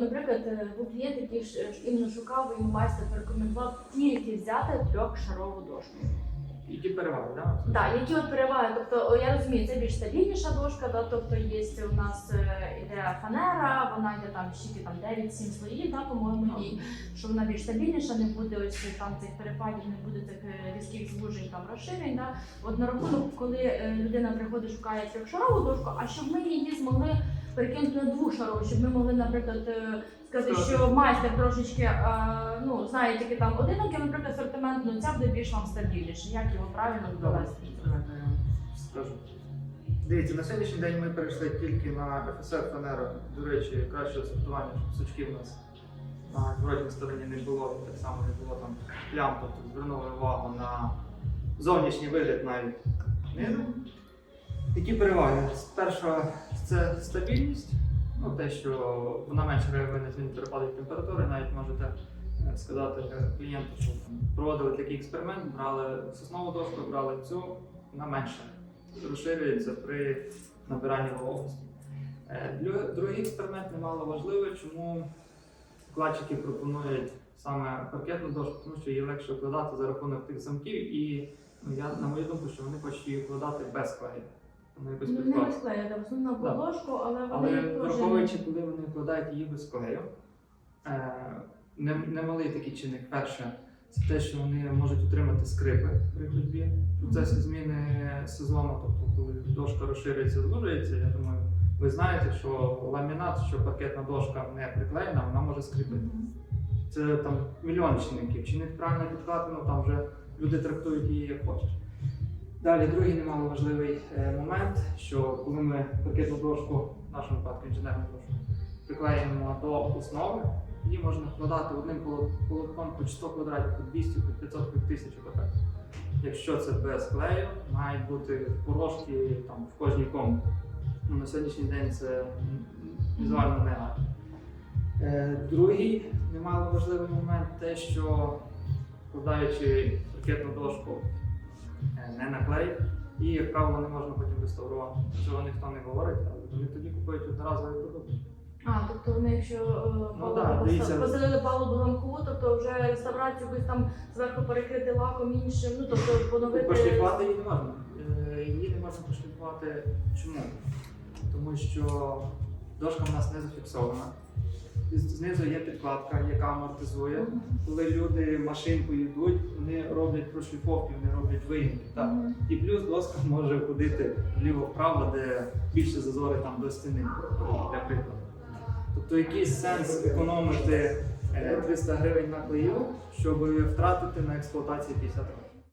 наприклад, е, був клієнт, який ж ж іменно шукав і майстер порекомендував тільки взяти трьохшарову дошку. Які переваги, так? Так, які от переваги? Тобто, я розумію, це більш стабільніша дошка, да? тобто є у нас е, іде фанера, вона йде там скільки там 9-7 слоїв, да, по-моєму, і що вона більш стабільніша, не буде ось там цих перепадів, не буде цих е, різких звужень там розширень. Да? От на рахунок, коли е, людина приходить, шукає трьохшарову дошку, а щоб ми її змогли перекинути на двошарову, щоб ми могли, наприклад, сказати, що майстер трошечки е, ну, знає тільки там один, наприклад, асортимент, ну ця буде більш вам стабільніше. Як його правильно? Давайте скажу. Дивіться, на сьогоднішній день ми перейшли тільки на FSR Фанера. До речі, кращого сортування, щоб сучки в нас на зворотній стороні не було, так само не було там плям, тобто звернули увагу на зовнішній вигляд навіть низу. Які переваги? Перша це стабільність, ну те, що вона менше реагує на зміни перепадів температури, навіть можете сказати клієнту, що проводили такий експеримент, брали соснову дошку, брали цю, вона менше розширюється при набиранні вологості. Е, Другий експеримент немало важливий, чому вкладчики пропонують саме паркетну дошку, тому що її легше вкладати за рахунок тих замків, і ну, я, на мою думку, що вони хочуть її вкладати без клею. Тому якось Ну, не підкладати. розклеїти, в основному Да. але вони Але враховуючи, коли вони вкладають її без клею, е, немалий такий чинник. Перше, це те, що вони можуть отримати скрипи при ходьбі в процесі зміни сезону, тобто коли дошка розширюється, звужується, я думаю, ви знаєте, що ламінат, що паркетна дошка не приклеєна, вона може скрипити. Це там мільйон чинників. Чинник правильно підкладено, там вже люди трактують її як хочуть. Далі другий немаловажливий е, момент, що коли ми паркетну дошку, в нашому випадку інженерну дошку, приклеїмо до основи, її можна вкладати одним полотком хоч 100 квадратів, хоч 200, хоч 500, хоч 1000 квадратів. Якщо це без клею, мають бути порожки там, в кожній комнаті. Ну, на сьогоднішній день це візуально не гарно. Е, Другий немало важливий момент те, що вкладаючи ракетну дошку е, не на клей, і, як правило, не можна потім реставрувати. Цього ніхто не говорить, але вони тоді купують одноразовий продукт. А, тобто вони якщо е, Ну, да, дивіться. поселили палубу ламкову, тобто вже реставрацію якусь там зверху перекрити лаком іншим, ну тобто поновити. Пошліфувати її не можна. Е, Її не можна пошліфувати. Чому? Тому що дошка в нас не зафіксована. Знизу є підкладка, яка амортизує. Коли люди машинкою йдуть, вони роблять прошліфовки, вони роблять виїмки. Так. І плюс доска може ходити вліво-вправо, де більше зазори там до стіни, для прикладу. Тобто який сенс економити е, 300 гривень на клею, щоб втратити на експлуатації 50 років.